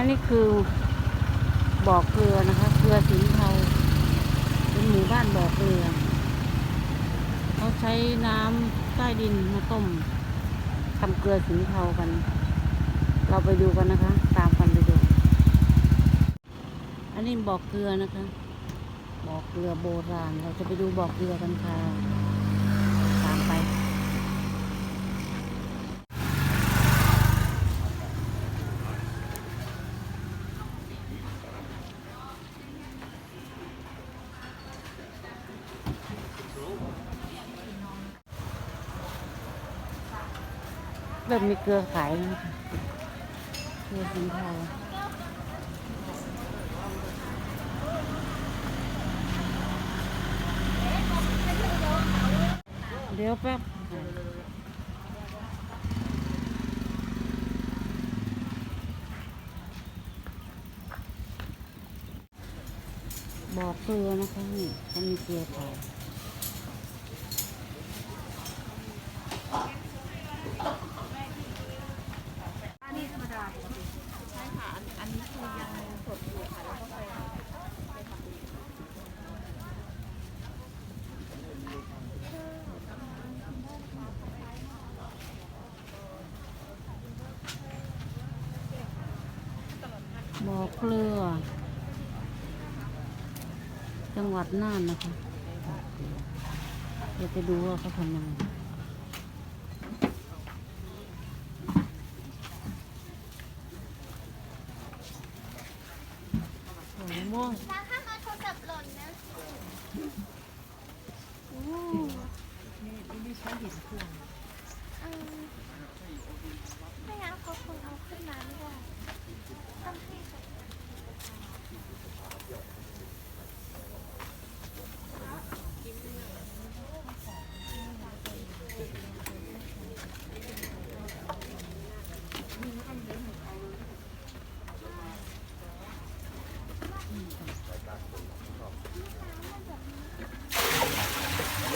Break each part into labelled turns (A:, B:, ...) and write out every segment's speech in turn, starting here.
A: อันนี้คือบ่อเกลือนะคะเกลือสินเทาเป็นหมู่บ้านบ่อเกลือเขาใช้น้ำใต้ดินมาต้มทำเกลือสินเทากัน เราไปดูกันนะคะ ตามกันไปดู อันนี้บ่อเกลือนะคะบ่อเกลือโบราณ เราจะไปดูบ่อเกลือกันค่ะตามไป เริ่มมีเกลือขายแล้วนะคะเกลือสินเทาเดี๋ยวแป๊บบอกเกลือนะคะนี่เขามีเกลือขาย
B: อันนี้ธรรมดาปกติใช่ค่ะ อันอันนี้คือยังสดอยู่ค่ะ แล้วก็ไปไปทำเอง
A: บ่อเกลือ จังหวัดน่านนะคะ เดี๋ยวไปดูว่าเขาทำยังไงหัวมะม่วง
B: แล้วถ้ามาโทรศัพท์หล่นนะ
C: นี่ไม่ใช่หินเครื่อง
B: อืมไม่งั้นเขาคงเอาขึ้นมาไม่ได้ต้องให้ใส่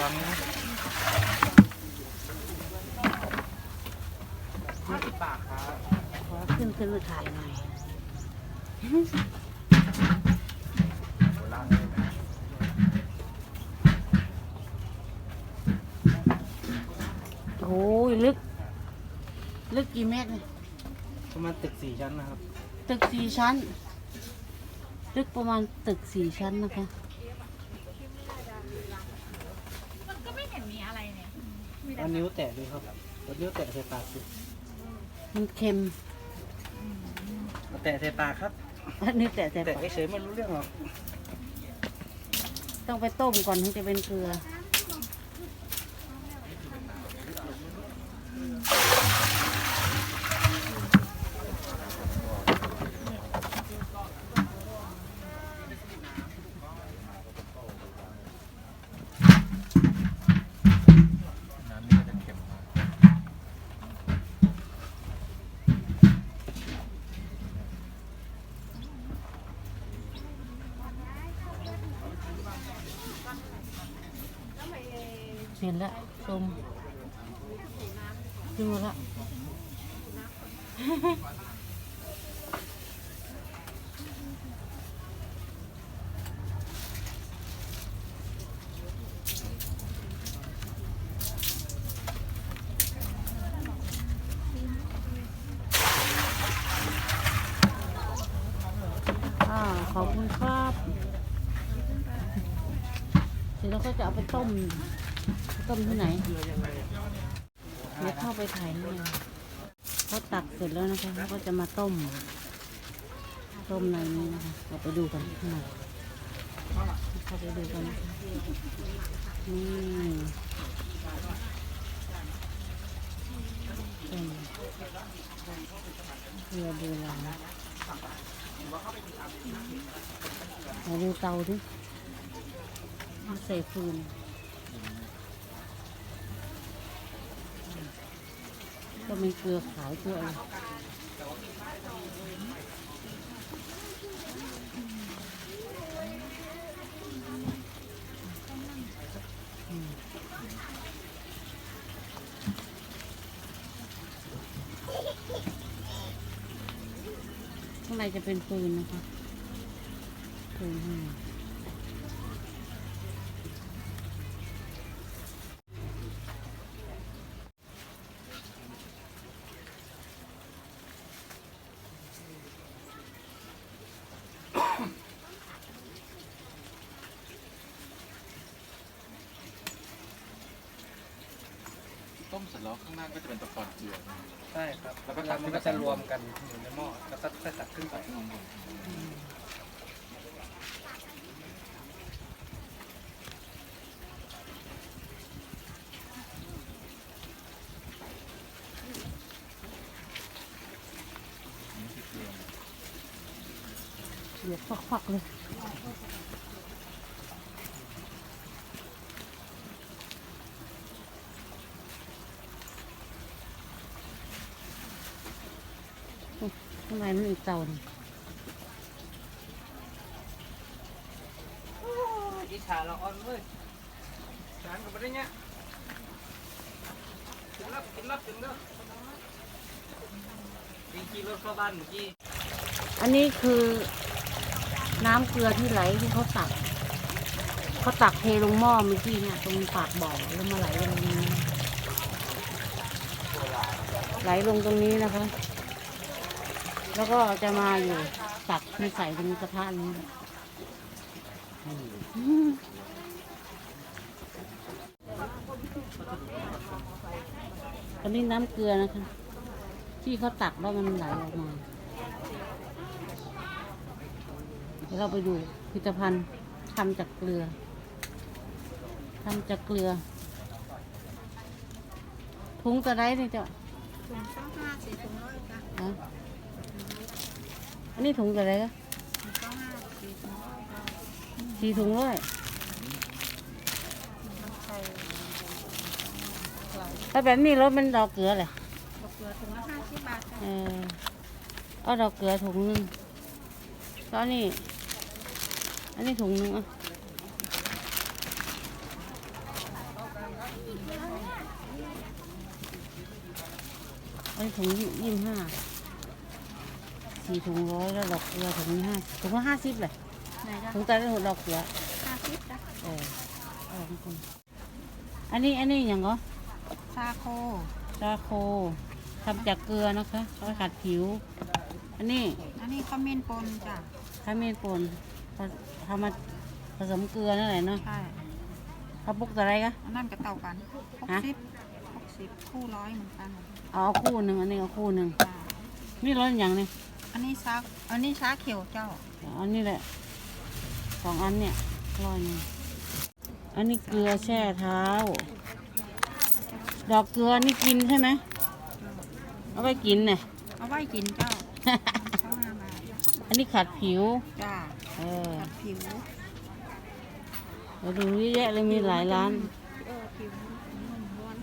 C: ห้าสิบบาทครับ
A: ขอขึ้นขึ้นมาถ่ายหน่อยโอ้ยลึก ลึกกี่เมตรเนี่ย
C: ประมาณตึกสี่ชั้นนะครับ
A: ตึกสี่ชั้น ลึกประมาณตึกสี่ชั้นนะคะ
B: มันก็ไม่เห็นมีอะไรเนี่ย
C: เอานิ้วแตะดูครับเอานิ้วแตะใส่ปากดู
A: มันเค็ม
C: เอาแตะใส่ปากครับ
A: อันนี้แต่แต่
C: แตะเฉยๆไม่รู้เรื่องหรอก
A: ต้องไปต้มก่อนถึงจะเป็นเกลือ
D: น้ำนี่ก็จะเค็มมาก
A: เห็นแล้วต้มขึ้นมาแล้วอ่าขอบคุณครับ เดี๋ยวเราก็จะเอาไปต้ม ต้มที่ไหน เดี๋ยวเข้าไปถ่ายนี่เขาตักเสร็จแล้วนะคะเขาก็จะมาต้ม ต้มในนี้นะคะเราไปดูกันข้างในเข้าไปดูกันนะคะนี่เป็นเรือโบราณมาดูเตาดิมาใส่ฟืน ก็มีเกลือขายเกลืออะไรข้างในจะเป็นฟืนนะคะฟืนข้า
D: ต้มเสร็จแล้วข้างล่างก็จะเป็นตะกอนเกลือนะ
C: ใช่ครับ
D: แล้วก็
C: แล้ว
D: ทำ
C: มันก็จะรวมกันอยู่ในหม้อแล้วก็ค่อยตักขึ้นไป
D: นี่คือเกลือ
A: เดือดฟักๆเลย ยข้างในมันอีกเตาหนึ่ง
C: อีชาเราอ่อนเว้ยจานกับอะไรเงี้ยกินรับกินรับกินเด้อจริงๆรถเข้าบ้านเมื่อกี้
A: อันนี้คือน้ำเกลือที่ไหลที่เขาตักเขาตักเทลงหม้อเมื่อกี้เนี่ยตรงปากบ่อแล้วมาไหลลงตรงนี้ไหลลงตรงนี้นะคะ แล้วก็จะมาอยู่ตักมาใส่ตรงกระทะนี้อืมอันนี้น้ำเกลือนะคะ ที่เขาตักแล้วมันไหลออกมา เดี๋ยวเราไปดูผลิตภัณฑ์ทำจากเกลือทำจากเกลือถุงกระไรนี่จ้ะ
B: ถุงเก้าห้าสี่ถุงร้อยจ้ะ
A: ฮะอั นนี้ถุงกระไรก็
B: ถุงเก้าห้าสี่ถุงร้อยจ้ะ
A: สี่ถุงร้อย
B: มันใส่หลาย
A: ถ้าแบบนี้รถมันดอกเกลือเลย
B: ดอกเกลือถุงละห้าสิบบาทจ้ะ
A: เออเอาดอกเกลือถุงหนึงแล้วอันนี้อันนี้ถุงหนึงอะอันนี้ถุงยี่ยี่สิบห้า สี่ถุงร้อยแล้วดอกเกลือถุงนี้ห้าถุงละห้าสิบเลย
B: ไหนจ้ะ
A: ถุงแต่ละถุงดอกเกลือ
B: ห้าสิบจ้ะ
A: เออเอาของคุณอันนี้อันนี้อย่างก็
B: ซาโค
A: ซาโคทำจากเกลือนะคะเอาไปขัดผิว อันนี้
B: อันนี้ขมิ้นปนจ้ะ
A: ข้าวเมนป่นผสทำมาผสมเกลือนั่นแหละเนาะ
B: ใช่
A: ข้าวปุกตัวอะไรกะ
B: อันนั้นก็เต่ากันหก
A: ฮะ
B: สิบหกสิบคู่ร้อยเหมือนกัน
A: เอาคู่หนึ่งอันนี้เอาคู่หนึ่ง
B: จ้ะ
A: นี่ร้อนอย่างนี้
B: อันนี้ซาอันนี้ชาเขียวเจ้า
A: อันนี้แหละสองอันเนี่ยร้อยหนึงอันนี้เกลือแช่เท้า ดอกเกลือนี่กินใช่ไหมเอาไปกินเนี่ย
B: เอาไว้กินเจ้าเก้าห้าบาท
A: อันนี้ขัดผิว
B: จ้า
A: เออ
B: ขัดผิว
A: เราดูเยอะแยะเลยมีหลายร้าน
B: เออผิวมันม้วน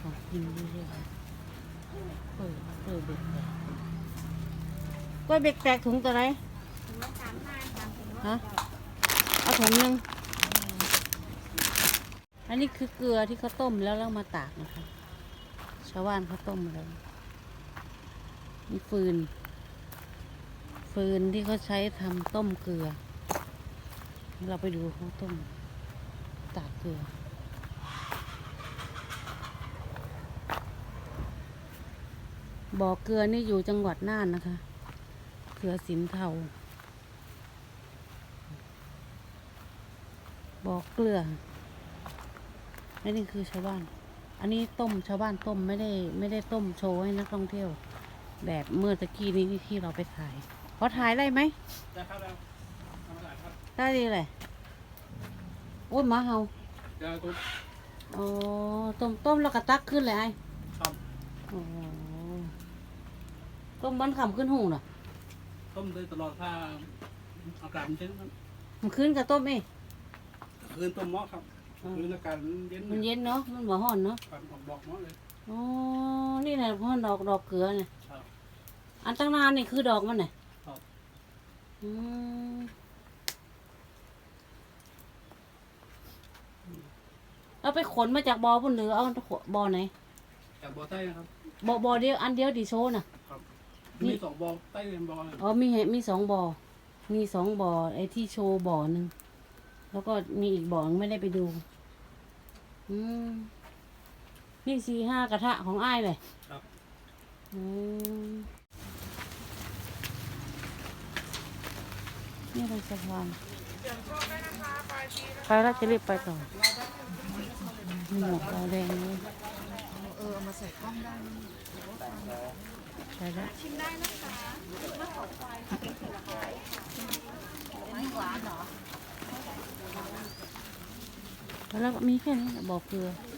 A: ของ กินเยอะๆเออเออเบ็ดแตกกล้วยเบ็ดแตกถุงตัวไหนฮะเอาถุงหนึ่งอันนี้คือเกลือที่เขาต้มแล้วแล้วมาตากนะคะ ชาวบ้านเขาต้มแล้วนี่ฟืน ฟืนที่เขาใช้ทำต้มเกลือ เราไปดูเขาต้มตากเกลือ บ่อเกลือนี่อยู่จังหวัดน่านนะคะ เกลือสินเทาบ่อเกลือและนี่คือชาวบ้าน อันนี้ต้มชาวบ้านต้มไม่ได้ไม่ได้ต้มโชว์ให้นักท่องเที่ยว แบบเมื่อตะกี้นี้ที่เราไปถ่ายพอถ่ายได้ไหม
C: ได้ครับได้ทำอะไรครับ
A: ได้ดีเลยโอ้ยหมาเห่า
C: เดี๋ยวตุ๊บ
A: อ๋อต้มต้มแล้วก็ตักขึ้นเลยไอ้
C: ครับ
A: อ๋อ ต้มบันขำขึ้นหูน่ะ
C: ต้มได้ตลอดถ้าอากาศมันเย็นครับ
A: มันขึ้นกับต้มเอง
C: คืนต้มหม้อครับคืนอากาศเย็น
A: มันเย็นเนาะ มันบ่ฮ้อนเนาะ
C: ครับออกบอกหม้อเลย
A: อ๋อ นี่แหละพ่อดอกดอกเกลือเนี่ย
C: ครับ
A: อันตั้งนานนี่คือดอกมันเนี่ย
C: ครับ
A: อืมเราไปขนมาจากบ่อบนหรือเอาบ่อไหน
C: จากบ่อใต้นะครับ
A: บ่อบ่อเดียวอันเดียวดีโชว์น่ะ
C: มีสองบ่อใต้เรียนบ่อนะ
A: อ๋อมีเหมีสองบ่อ มีสองบ่อไอ้ที่โชว์บ่อหนึ่งแล้วก็มีอีกบ่อนึงไม่ได้ไปดู อืมนี่สี่ห้ากระทะของอ้ายเลย
C: ครับ
A: อืมนี่เป็นสะพานไปแล้วจะรีบไปต่อมีหมวกกาวแดงเลย
B: เออเอามาใส่กล้องได้ นะ
A: ไปแล้ว
B: ชิมได้นะคะมะขอควายค่ะเป็นผลไม้ไม่หวานเหรอ
A: แล้วก็มีแค่นี้แหละบอกเกลือ
B: เ